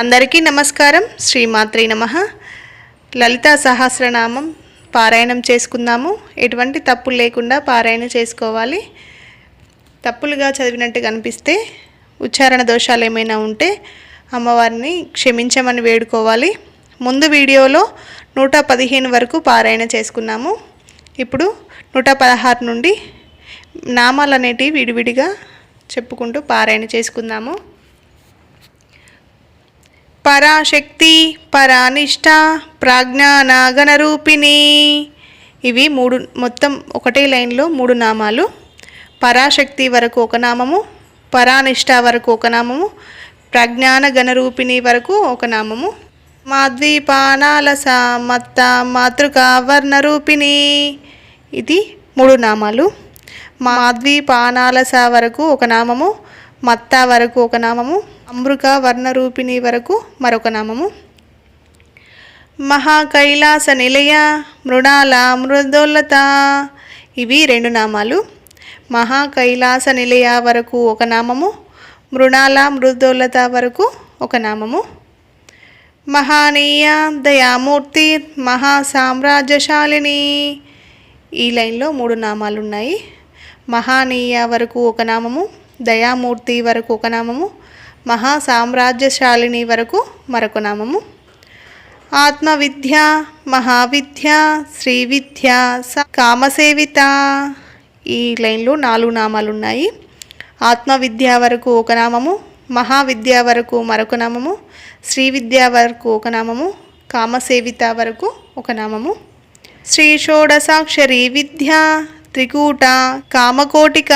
అందరికీ నమస్కారం. శ్రీమాత్రి నమ. లలితా సహస్రనామం పారాయణం చేసుకుందాము. ఎటువంటి తప్పులు లేకుండా పారాయణ చేసుకోవాలి. తప్పులుగా చదివినట్టు కనిపిస్తే ఉచ్చారణ దోషాలు ఏమైనా ఉంటే అమ్మవారిని క్షమించమని వేడుకోవాలి. ముందు వీడియోలో నూట పదిహేను వరకు పారాయణ చేసుకున్నాము. ఇప్పుడు నూట పదహారు నుండి నామాలు అనేటివి విడివిడిగా చెప్పుకుంటూ పారాయణ చేసుకుందాము. పరాశక్తి పరానిష్ట ప్రాజ్ఞానాగణరూపిణి ఇవి మూడు మొత్తం ఒకటే లైన్లో మూడు నామాలు. పరాశక్తి వరకు ఒక నామము పరానిష్ట వరకు ఒక నామము ప్రజ్ఞాన గణరూపిణి వరకు ఒక నామము. మాద్వీపానాలస మత్త మాతృక వర్ణరూపిణి ఇది మూడు నామాలు. మాద్వీపానాలస వరకు ఒక నామము మత్త వరకు ఒక నామము అమృక వర్ణరూపిణి వరకు మరొక నామము. మహాకైలాస నిలయ మృణాల మృదోల్లత ఇవి రెండు నామాలు. మహాకైలాస నిలయ వరకు ఒక నామము మృణాల మృదోల్లత వరకు ఒక నామము. మహానీయ దయామూర్తి మహాసామ్రాజ్యశాలిని ఈ లైన్లో మూడు నామాలు ఉన్నాయి మహానీయ వరకు ఒక నామము దయామూర్తి వరకు ఒక నామము మహా సామ్రాజ్యశాలిని వరకు మరొక నామము. ఆత్మవిద్య మహావిద్య శ్రీ విద్య స కామసేవిత. ఈ లైన్లో నాలుగు నామాలు ఉన్నాయి ఆత్మవిద్య వరకు ఒక నామము మహావిద్య వరకు మరొక నామము శ్రీ విద్య వరకు ఒక నామము కామసేవిత వరకు ఒక నామము. శ్రీ షోడసాక్షరి విద్య త్రికూట కామకోటిక.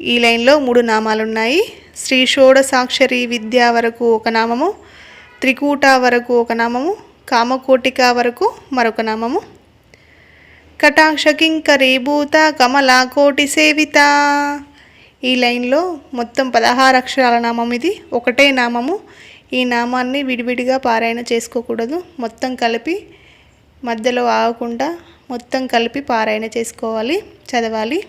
ఈ లైన్లో మూడు నామాలు ఉన్నాయి శ్రీ షోడసాక్షరి విద్య వరకు ఒక నామము త్రికూట వరకు ఒక నామము కామకోటిక వరకు మరొక నామము. కటాక్షకింకరీభూత కమలా కోటి సేవిత. ఈ లైన్లో మొత్తం పదహారు అక్షరాల నామం ఇది. ఒకటే నామము. ఈ నామాన్ని విడివిడిగా పారాయణ చేసుకోకూడదు. మొత్తం కలిపి మధ్యలో ఆగకుండా మొత్తం కలిపి పారాయణ చేసుకోవాలి చదవాలి.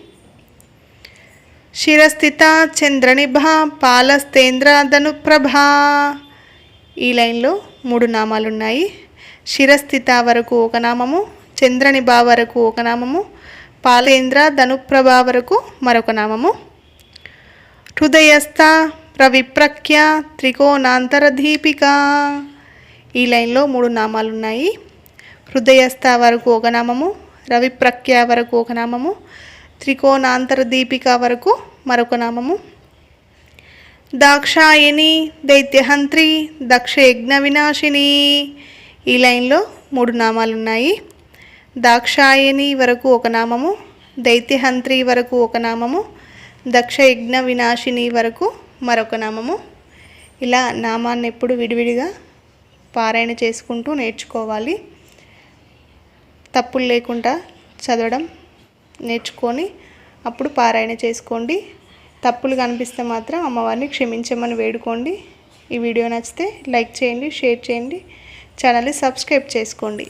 శిరస్థిత చంద్రనిభ పాలస్తేంద్ర ధనుప్రభ. ఈ లైన్లో మూడు నామాలు ఉన్నాయి శిరస్థిత వరకు ఒక నామము చంద్రనిభ వరకు ఒక నామము పాలేంద్ర ధనుప్రభ వరకు మరొక నామము. హృదయస్థ ప్రవిప్రఖ్య త్రికోణాంతర దీపిక ఈ లైన్లో మూడు నామాలు ఉన్నాయి హృదయస్థ వరకు ఒక నామము రవిప్రఖ్య వరకు ఒక నామము త్రికోణాంతర దీపిక వరకు మరొక నామము. దాక్షాయిని దైత్యహంత్రి దక్ష యజ్ఞ వినాశిని ఈ లైన్లో మూడు నామాలు ఉన్నాయి దాక్షాయని వరకు ఒక నామము దైత్యహంత్రి వరకు ఒక నామము దక్ష యజ్ఞ వినాశిని వరకు మరొక నామము. ఇలా నామాన్ని ఎప్పుడు విడివిడిగా పారాయణ చేసుకుంటూ నేర్చుకోవాలి. తప్పులు లేకుండా చదవడం నేర్చుకొని అప్పుడు పారాయణ చేసుకోండి. తప్పులు కనిపిస్తే మాత్రం అమ్మవారిని క్షమించమని వేడుకోండి. ఈ వీడియో నచ్చితే లైక్ చేయండి షేర్ చేయండి. ఛానల్ని సబ్స్క్రైబ్ చేసుకోండి.